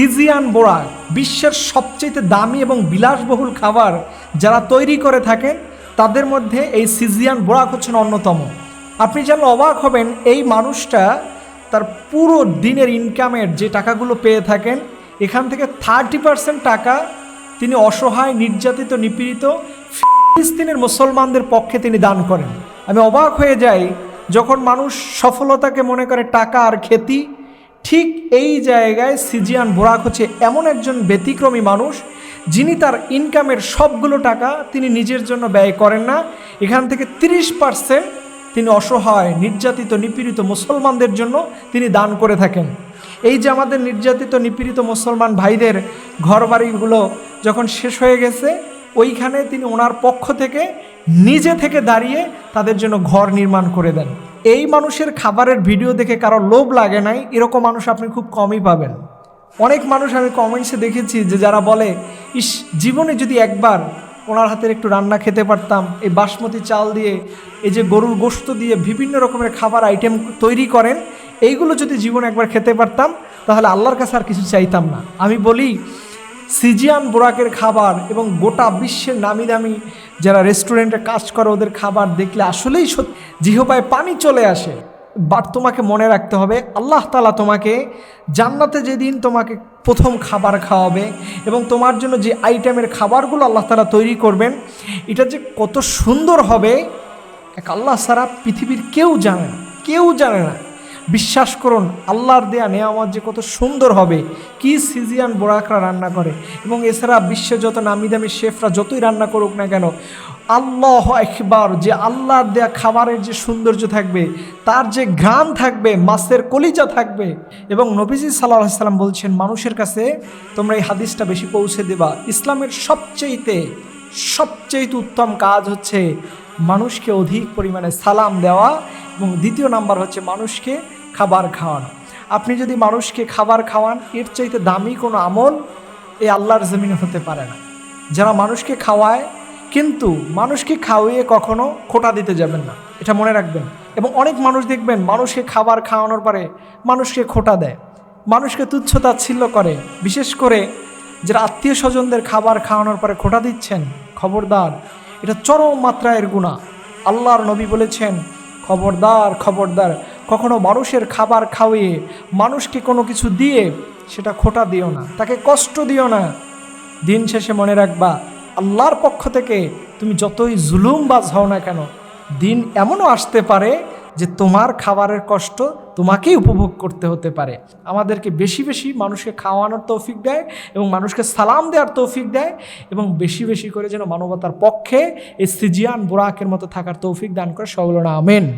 সিজিয়ান বোরাক বিশ্বের সবচেয়ে দামি এবং বিলাসবহুল খাবার যারা তৈরি করে থাকেন, তাদের মধ্যে এই সিজিয়ান বোরাক হচ্ছেন অন্যতম। আপনি যেন অবাক হবেন, এই মানুষটা তার পুরো দিনের ইনকামের যে টাকাগুলো পেয়ে থাকেন, এখান থেকে থার্টি পার্সেন্ট টাকা তিনি অসহায়, নির্যাতিত, নিপীড়িত, ফিলিস্তিনের মুসলমানদের পক্ষে তিনি দান করেন। আমি অবাক হয়ে যাই যখন মানুষ সফলতাকে মনে করে টাকা আর খ্যাতি ঠিক এই জায়গায় সিজিয়ান বোরাক হচ্ছে এমন একজন ব্যতিক্রমী মানুষ, যিনি তার ইনকামের সবগুলো টাকা তিনি নিজের জন্য ব্যয় করেন না। এখান থেকে তিরিশ পার্সেন্ট তিনি অসহায়, নির্যাতিত, নিপীড়িত মুসলমানদের জন্য তিনি দান করে থাকেন। এই যে আমাদের নির্যাতিত, নিপীড়িত মুসলমান ভাইদের ঘরবাড়িগুলো যখন শেষ হয়ে গেছে ওইখানে তিনি ওনার পক্ষ থেকে নিজে থেকে দাঁড়িয়ে তাদের জন্য ঘর নির্মাণ করে দেন। এই মানুষের খাবারের ভিডিও দেখে কারও লোভ লাগে নাই, এরকম মানুষ আপনি খুব কমই পাবেন। অনেক মানুষ আমি কমেন্টসে দেখেছি যে যারা বলে, ইস, জীবনে যদি একবার ওনার হাতের একটু রান্না খেতে পারতাম, এই বাসমতি চাল দিয়ে, এই যে গরুর গোশত দিয়ে বিভিন্ন রকমের খাবার আইটেম তৈরি করেন, এইগুলো যদি জীবনে একবার খেতে পারতাম, তাহলে আল্লাহর কাছে আর কিছু চাইতাম না। আমি বলি সিজিয়ান বোরাকের খাবার এবং গোটা বিশ্বের নামি দামি যারা রেস্টুরেন্টে কাজ করে ওদের খাবার দেখলে আসলেই সত্যি জিহবায় পানি চলে আসে। বাট তোমাকে মনে রাখতে হবে, আল্লাহ তালা তোমাকে জান্নাতে যেদিন তোমাকে প্রথম খাবার খাওয়াবে এবং তোমার জন্য যে আইটেমের খাবারগুলো আল্লাহ তালা তৈরি করবেন, এটা যে কত সুন্দর হবে, এক আল্লাহ সারা পৃথিবীর কেউ জানে না, কেউ জানে না। বিশ্বাস করুন, আল্লাহর দেয়া নেয়ামত যে কত সুন্দর হবে। কি সিজিয়ান বোরাকরা রান্না করে। এবং এছাড়া বিশ্বে যত নামি দামি শেফরা যতই রান্না করুক না কেন, আল্লাহ একবার যে আল্লাহর দেয়া খাবারের যে সৌন্দর্য থাকবে, তার যে ঘ্রাণ থাকবে, মাছের কলিজা থাকবে। এবং নবীজি সাল্লাহ সাল্লাম বলছেন, মানুষের কাছে তোমরা এই হাদিসটা বেশি পৌঁছে দেবা। ইসলামের সবচেয়েতে সবচেয়ে উত্তম কাজ হচ্ছে মানুষকে অধিক পরিমাণে সালাম দেওয়া এবং দ্বিতীয় নাম্বার হচ্ছে মানুষকে খাবার খাওয়ানো। আপনি যদি মানুষকে খাবার খাওয়ান, এর চাইতে দামি কোনো আমল এই আল্লাহর জমিনে হতে পারে না। যারা মানুষকে খাওয়ায়, কিন্তু মানুষকে খাওয়িয়ে কখনো খোটা দিতে যাবেন না। এটা মনে রাখবেন। এবং অনেক মানুষ দেখবেন মানুষকে খাবার খাওয়ানোর পরে মানুষকে খোটা দেয়। মানুষকে তুচ্ছ তাচ্ছিল্য করে। বিশেষ করে যারা আত্মীয় স্বজনদের খাবার খাওয়ানোর পরে খোটা দিচ্ছেন, খবরদার, এটা চরম মাত্রায়ের গুণা আল্লাহর নবী বলেছেন খবরদার খবরদার। কখনো মানুষের খাবার খাওয়িয়ে মানুষকে কোনো কিছু দিয়ে, সেটা খোটা দিও না, তাকে কষ্ট দিও না। দিন শেষে মনে রাখবা, আল্লাহর পক্ষ থেকে তুমি যতই জুলুম জুলুমবাজ হও না কেন, দিন এমনও আসতে পারে যে তোমার খাবারের কষ্ট তোমাকেই উপভোগ করতে হতে পারে। আমাদেরকে বেশি বেশি মানুষকে খাওয়ানোর তৌফিক দেয় এবং মানুষকে সালাম দেওয়ার তৌফিক দেয় এবং বেশি বেশি করে যেন মানবতার পক্ষে এই সিজিয়ান বোরাকের মতো থাকার তৌফিক দান করে। সকলনা আমেন।